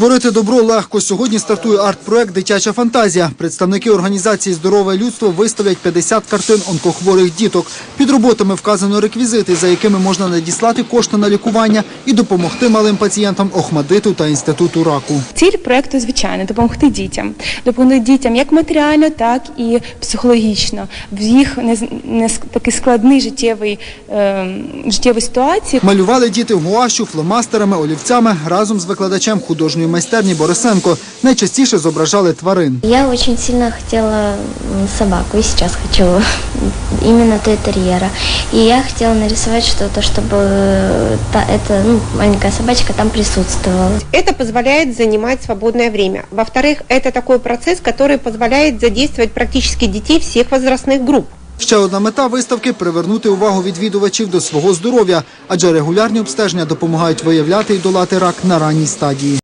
Творити добро легко. Сьогодні стартує арт-проект Дитяча фантазія. Представники організації Здорове людство виставлять 50 картин онкохворих діток. Під роботами вказано реквізити, за якими можна надіслати кошти на лікування і допомогти малим пацієнтам Охмадиту та інституту раку. Ціль проекту звичайно допомогти дітям, допомогти дітям як матеріально, так і психологічно в їх не, не такий складний життєвий е, життєвій ситуації. Малювали діти гуашю, фломастерами, олівцями разом з викладачем художньої майстерні Борисенко. Найчастіше зображали тварин. Я очень сильно хотела м, собаку и сейчас хочу именно той-терьера. И я хотела нарисовать что-то, чтобы э, та, эта ну, маленькая собачка там присутствовала. Это позволяет занимать свободное время. Во-вторых, это такой процесс, который позволяет задействовать практически детей всех возрастных групп. Ще одна мета виставки привернути увагу відвідувачів до свого здоров'я, адже регулярні обстеження допомагають виявляти і долати рак на ранній стадії.